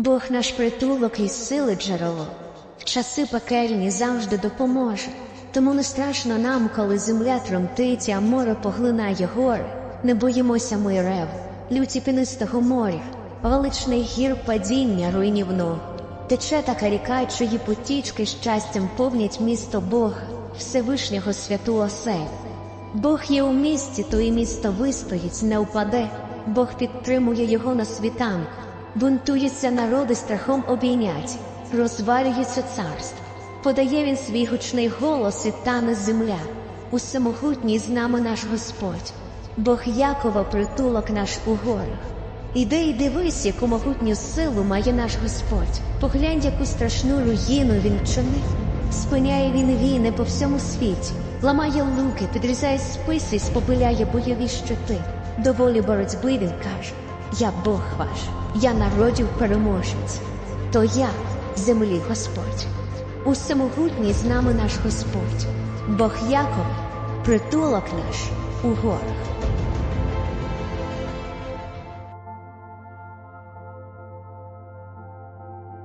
Бог наш притулок і сили джерело, в часи пекельні завжди допоможе. Тому не страшно нам, коли земля тремтить, а море поглинає гори. Не боїмося ми рев, люті пінистого моря, величний гір падіння руйнівного. Тече така ріка, чиї потічки щастям повнять місто Бога, Всевишнього святу осель. Бог є у місті, то і місто вистоїть, не впаде. Бог підтримує його на світанку. Бунтуються народи страхом обійнять, розвалюється царство. Подає він свій гучний голос і тане земля. Усемогутній з нами наш Господь. Бог Якова притулок наш у горах. Іди і дивись, яку могутню силу має наш Господь. Поглянь, яку страшну руїну він вчинив. Спиняє він війни по всьому світі, ламає луки, підрізає списи, спопиляє бойові щити. До волі боротьби він каже: Я Бог ваш, я народів переможець, то я землі Господь. У Усемогутній з нами наш Господь, Бог Яков, притулок наш у горах.